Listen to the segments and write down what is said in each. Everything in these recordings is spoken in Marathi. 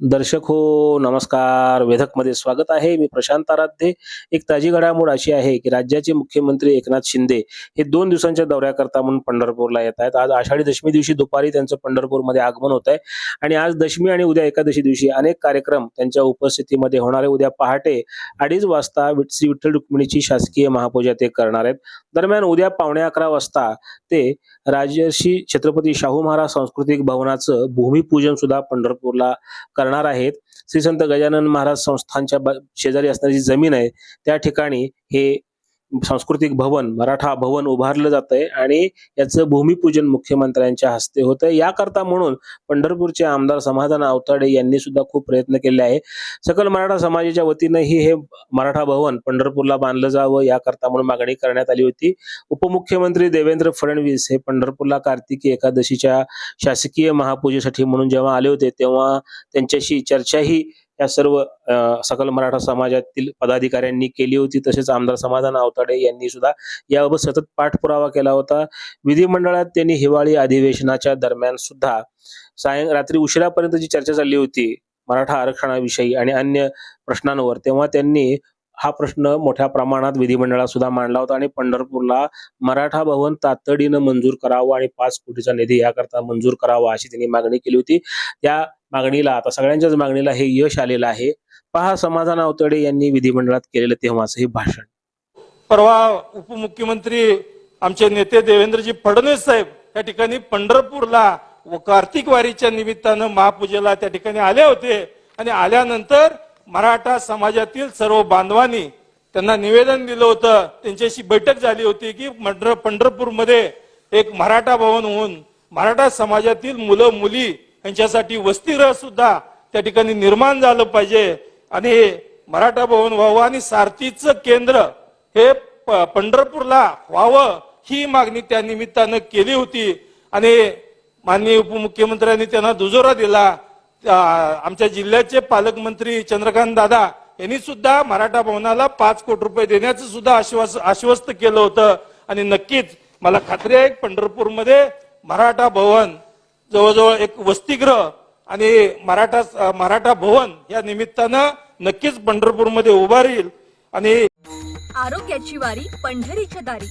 दर्शक हो नमस्कार. वेधकमध्ये स्वागत आहे. मी प्रशांत आराध्ये. एक ताजी घडामोड अशी आहे की राज्याचे मुख्यमंत्री एकनाथ शिंदे हे दोन दिवसांच्या दौऱ्याकरता म्हणून पंढरपूरला येत आहेत. आज आषाढी दशमी दिवशी दुपारी त्यांचं पंढरपूरमध्ये आगमन होत आहे आणि आज दशमी आणि उद्या एकादशी दिवशी अनेक कार्यक्रम त्यांच्या उपस्थितीमध्ये होणार आहे उद्या पहाटे अडीच वाजता श्री विठ्ठल रुक्मिणीची शासकीय महापूजा ते करणार आहेत. दरम्यान उद्या पावणे अकरा वाजता ते राजर्षी छत्रपती शाहू महाराज सांस्कृतिक भवनाचं भूमिपूजन सुद्धा पंढरपूरला करणार आहेत. श्री संत गजानन महाराज संस्थांच्या शेजारी असणारी जी जमीन आहे त्या ठिकाणी हे सांस्कृतिक भवन मराठा भवन उभारलं जात आहे आणि याचं भूमिपूजन मुख्यमंत्र्यांच्या हस्ते होत आहे याकरता म्हणून पंढरपूरचे आमदार समाधान आवताडे यांनी सुद्धा खूप प्रयत्न केले आहे सकल मराठा समाजाच्या वतीनंही हे मराठा भवन पंढरपूरला बांधलं जावं याकरता म्हणून मागणी करण्यात आली होती. उपमुख्यमंत्री देवेंद्र फडणवीस हे पंढरपूरला कार्तिकी एकादशीच्या शासकीय महापूजेसाठी म्हणून जेव्हा आले होते तेव्हा त्यांच्याशी चर्चाही या सर्व सकल मराठा समाजातील पदाधिकाऱ्यांनी केली होती. तसेच आमदार समाधान आवताडे यांनी सुद्धा याबाबत सतत पाठपुरावा केला होता. विधिमंडळात त्यांनी हिवाळी अधिवेशनाच्या दरम्यान सुद्धा सायं रात्री उशिरापर्यंत जी चर्चा चालली होती मराठा आरक्षणाविषयी आणि अन्य प्रश्नांवर तेव्हा त्यांनी हा प्रश्न मोठ्या प्रमाणात विधिमंडळात सुद्धा मांडला होता आणि पंढरपूरला मराठा भवन तातडीनं मंजूर करावं आणि पाच कोटीचा निधी याकरता मंजूर करावा अशी त्यांनी मागणी केली होती. त्या मागणीला आता सगळ्यांच्याच मागणीला हे यश आलेलं आहे. पहा समाधान अवतडे यांनी विधिमंडळात केलेलं तेव्हाचं हे भाषण. परवा उपमुख्यमंत्री आमचे नेते देवेंद्रजी फडणवीस साहेब या ठिकाणी पंढरपूरला व कार्तिक वारीच्या निमित्तानं महापूजेला त्या ठिकाणी आले होते. आणि आल्यानंतर मराठा समाजातील सर्व बांधवांनी त्यांना निवेदन दिलं होतं. त्यांच्याशी बैठक झाली होती की पंढरपूरमध्ये एक मराठा भवन होऊन मराठा समाजातील मुलं मुली यांच्यासाठी वसतिगृह सुद्धा त्या ठिकाणी निर्माण झालं पाहिजे. आणि हे मराठा भवन व्हावं आणि सारथीचं केंद्र हे प- पंढरपूरला व्हावं ही मागणी त्या निमित्तानं केली होती. आणि माननीय उपमुख्यमंत्र्यांनी त्यांना दुजोरा दिला. आमच्या जिल्ह्याचे पालकमंत्री चंद्रकांत दादा यांनी सुद्धा मराठा भवनाला पाच कोटी रुपये देण्याचं सुद्धा आश्वास आश्वस्त केलं होतं. आणि नक्कीच मला खात्री आहे पंढरपूरमध्ये मराठा भवन जवळजवळ एक वसतिगृह आणि मराठा मराठा भवन या निमित्तानं नक्कीच पंढरपूरमध्ये उभारील राहील. आणि आरोग्याची वारी पंढरीच्या दारी.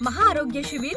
महाआरोग्य शिबिर